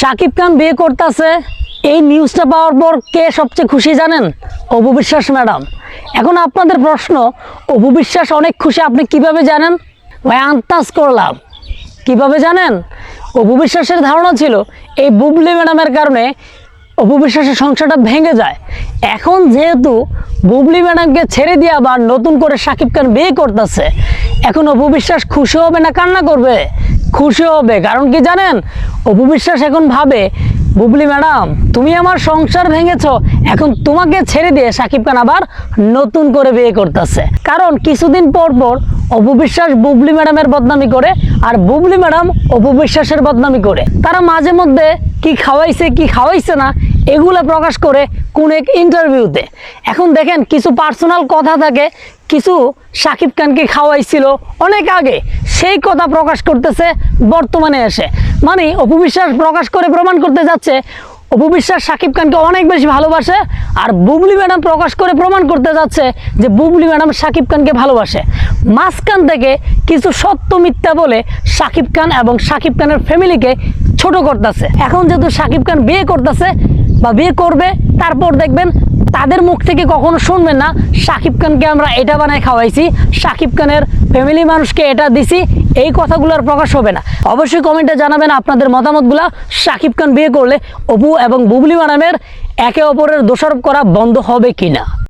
সাকিব খান বিয়ে করতেছে। এই নিউজটা পাওয়ার পর কে সবচেয়ে খুশি জানেন? অপু বিশ্বাস ম্যাডাম। এখন আপনাদের প্রশ্ন, অপু বিশ্বাস অনেক খুশি, আপনি কীভাবে জানেন? ভাই আন্তাজ করলাম। কীভাবে জানেন? অপু বিশ্বাসের ধারণা ছিল, এই বুবলি ম্যাডামের কারণে অপু বিশ্বাসের সংসারটা ভেঙে যায়। এখন যেহেতু বুবলি ম্যাডামকে ছেড়ে দিয়ে আবার নতুন করে সাকিব খান বিয়ে করতেছে, এখন অপু বিশ্বাস খুশি হবে না, কান্না করবে? খুশি হবে। কারণ কি জানেন? অপু বিশ্বাস এখন ভাবে, বুবলি ম্যাডাম, তুমি আমার সংসার ভেঙেছ, এখন তোমাকে ছেড়ে দিয়ে সাকিব খান আবার নতুন করে বিয়ে করতেছে। কারণ কিছুদিন পর পর অপু বিশ্বাস বুবলি ম্যাডামের বদনামি করে আর বুবলি ম্যাডাম অপু বিশ্বাসের বদনামি করে। তারা মাঝে মধ্যে কি খাওয়াইছে কি খাওয়াইছে না এগুলো প্রকাশ করে কোন এক ইন্টারভিউতে এখন দেখেন কিছু পার্সোনাল কথা থাকে, কিছু সাকিব খানকে খাওয়াইছিল অনেক আগে, সেই কথা প্রকাশ করতেছে বর্তমানে এসে। মানে অপবিশ্বাস প্রকাশ করে প্রমাণ করতে যাচ্ছে অপবিশ্বাস সাকিব খানকে অনেক বেশি ভালোবাসে, আর বুবলি ম্যাডাম প্রকাশ করে প্রমাণ করতে যাচ্ছে যে বুবলি ম্যাডাম সাকিব খানকে ভালোবাসে। মাঝখান থেকে কিছু সত্য মিথ্যা বলে সাকিব খান এবং সাকিব খানের ফ্যামিলিকে ছোট করতেছে। এখন যেহেতু সাকিব খান বিয়ে করতেছে বা বিয়ে করবে, তারপর দেখবেন তাদের মুখ থেকে কখনো শুনবেন না, সাকিব খানকে আমরা এটা বানায় খাওয়াইছি, সাকিব খানের ফ্যামিলি মানুষকে এটা দিছি, এই কথাগুলো আর প্রকাশ হবে না। অবশ্যই কমেন্টে জানাবেন আপনাদের মতামতগুলো, সাকিব খান বিয়ে করলে অপু এবং বুবলি মানামের একে অপরের দোষারোপ করা বন্ধ হবে কিনা।